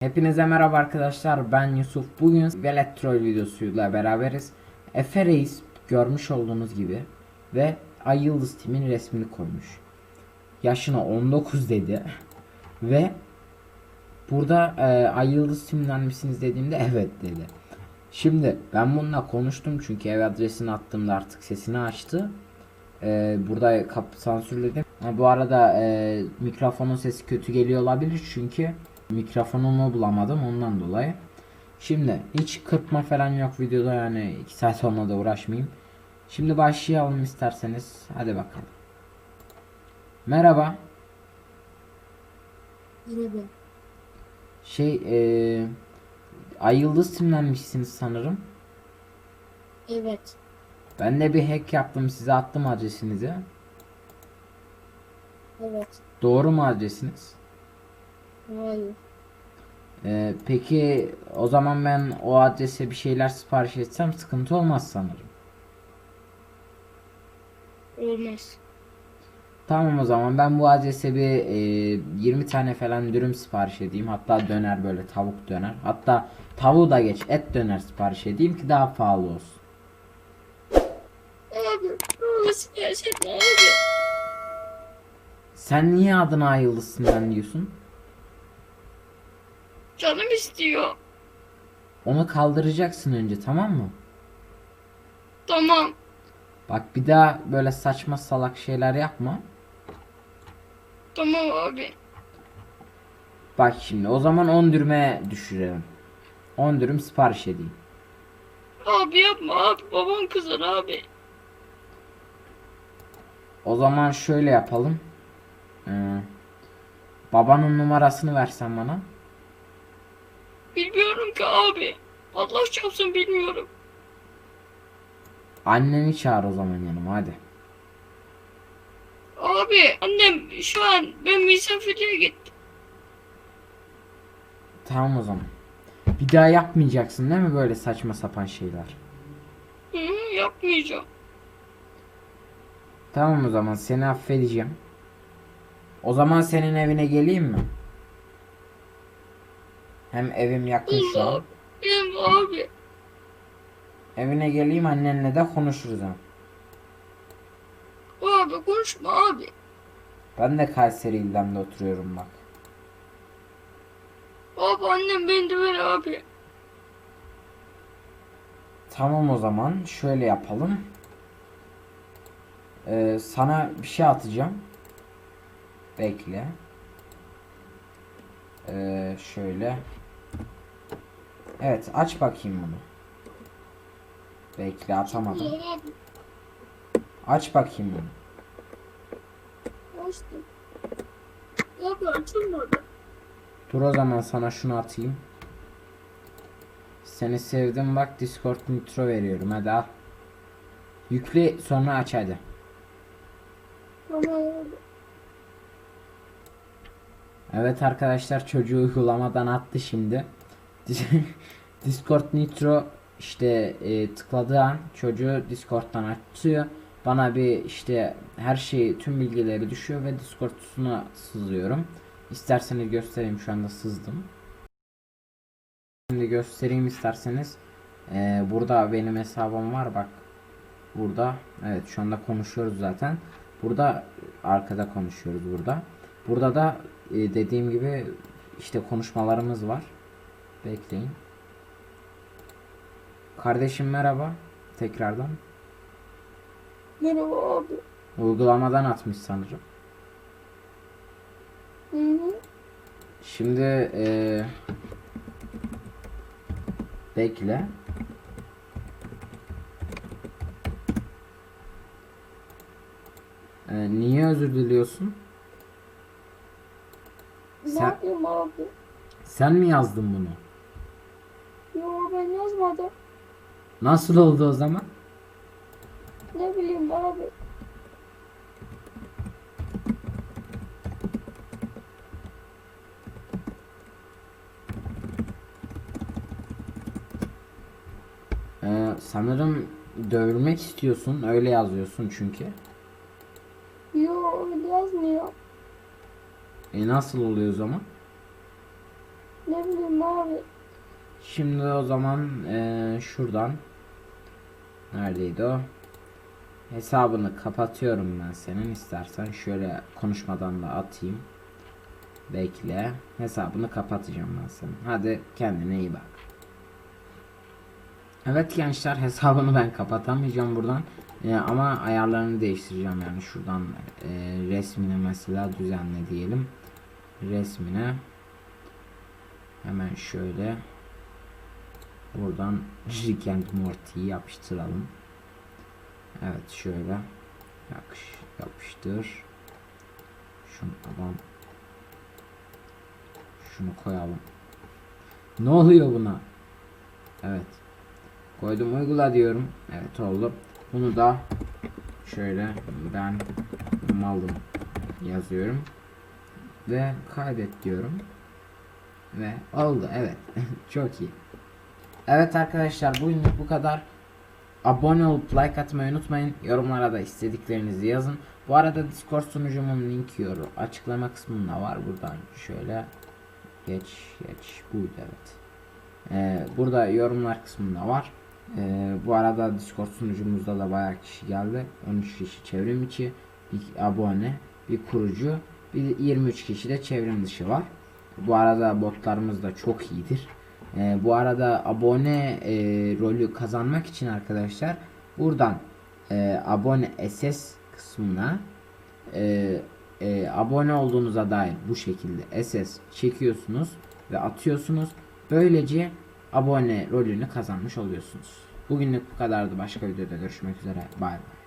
Hepinize merhaba arkadaşlar ben Yusuf. Bugün Velet Troll videosuyla beraberiz. Efe Reis görmüş olduğunuz gibi ve Ay Yıldız Tim'in resmini koymuş. Yaşına 19 dedi. Ve Burada e, Ay Yıldız Tim'den misiniz dediğimde evet dedi. Şimdi ben bununla konuştum çünkü ev adresini attığımda artık sesini açtı. E, Burada kap sansürledim. Bu arada e, mikrofonun sesi kötü geliyor olabilir çünkü mikrofonumu bulamadım ondan dolayı. Şimdi hiç kırpma falan yok videoda yani 2 saat onunla da uğraşmayayım. Şimdi başlayalım isterseniz. Hadi bakalım. Merhaba. Merhaba. Şey eee Ay Yıldız simlenmişsiniz sanırım. Evet. Ben de bir hack yaptım size attım adresinizi. Evet. Doğru mu adresiniz? Hayır. Eee, peki o zaman ben o adrese bir şeyler sipariş etsem sıkıntı olmaz sanırım. Olmaz. Tamam o zaman ben bu adrese bir e, 20 tane falan dürüm sipariş edeyim. Hatta döner böyle tavuk döner. Hatta tavuğu da geç et döner sipariş edeyim ki daha pahalı olsun. Abi. Olmaz gerçekten abi. Sen niye adına Ay Yıldız'ından diyorsun? Canım istiyor. Onu kaldıracaksın önce tamam mı? Tamam. Bak bir daha böyle saçma salak şeyler yapma. Tamam abi. Bak şimdi o zaman 10 dürüme düşürelim. 10 dürüm sipariş edeyim. Abi yapma abi. Babam kızar abi. O zaman şöyle yapalım. Ee, babanın numarasını versen bana. Bilmiyorum ki abi. Allah çarpsın bilmiyorum. Anneni çağır o zaman yanıma hadi. Abi annem şu an ben misafirliğe gittim. Tamam o zaman. Bir daha yapmayacaksın değil mi böyle saçma sapan şeyler? Hı, yapmayacağım. Tamam o zaman seni affedeceğim. O zaman senin evine geleyim mi? Hem evim yakın şu an. Benim abi. Evine geleyim annenle de konuşuruz hem. Abi konuşma abi. Ben de Kayseri İllem'de oturuyorum bak. Abi annem beni döver abi. Tamam o zaman şöyle yapalım. Ee, sana bir şey atacağım. Bekle. Ee, şöyle. Evet aç bakayım bunu. Bekle atamadım. Aç bakayım bunu. Açtım. Abi açılmadı. Dur o zaman sana şunu atayım. Seni sevdim bak Discord Nitro veriyorum hadi al. Yükle sonra aç hadi. Tamam. Evet arkadaşlar çocuğu uygulamadan attı şimdi. Discord Nitro işte e, tıkladığı an çocuğu Discord'dan açıyor. Bana bir işte her şeyi tüm bilgileri düşüyor ve Discord'una sızıyorum. İsterseniz göstereyim şu anda sızdım. Şimdi göstereyim isterseniz. E, burada benim hesabım var bak. Burada evet şu anda konuşuyoruz zaten. Burada arkada konuşuyoruz burada. Burada da e, dediğim gibi işte konuşmalarımız var. Bekleyin. Kardeşim merhaba. Tekrardan. Merhaba abi. Uygulamadan atmış sanırım. Hı hı. Şimdi e, bekle. E, niye özür diliyorsun? Ne Sen- abi? Sen mi yazdın bunu? Yo ben yazmadım. Nasıl oldu o zaman? Ne bileyim abi. Ee, sanırım dövülmek istiyorsun. Öyle yazıyorsun çünkü. Yo öyle yazmıyor. E nasıl oluyor o zaman? Ne bileyim abi. Şimdi o zaman eee, şuradan neredeydi o? Hesabını kapatıyorum ben senin. İstersen şöyle konuşmadan da atayım. Bekle. Hesabını kapatacağım ben senin. Hadi kendine iyi bak. Evet gençler hesabını ben kapatamayacağım buradan. Ee, ama ayarlarını değiştireceğim yani şuradan e, resmine mesela düzenle diyelim. Resmine hemen şöyle buradan Rick and Morty'yi yapıştıralım. Evet şöyle yakış, yapıştır. Şunu tamam. Şunu koyalım. Ne oluyor buna? Evet. Koydum uygula diyorum. Evet oldu. Bunu da şöyle ben malım yazıyorum. Ve kaydet diyorum. Ve oldu evet. Çok iyi. Evet arkadaşlar bugünlük bu kadar. Abone olup like atmayı unutmayın. Yorumlara da istediklerinizi yazın. Bu arada Discord sunucumun linki yoru açıklama kısmında var. Buradan şöyle geç geç buydu evet. Ee, burada yorumlar kısmında var. Ee, bu arada Discord sunucumuzda da bayağı kişi geldi. 13 kişi çevrim içi, bir abone, bir kurucu, bir 23 kişi de çevrim dışı var. Bu arada botlarımız da çok iyidir. Ee, bu arada abone e, rolü kazanmak için arkadaşlar buradan e, abone SS kısmına e, e, abone olduğunuza dair bu şekilde SS çekiyorsunuz ve atıyorsunuz. Böylece abone rolünü kazanmış oluyorsunuz. Bugünlük bu kadardı. Başka videoda görüşmek üzere. Bay bay.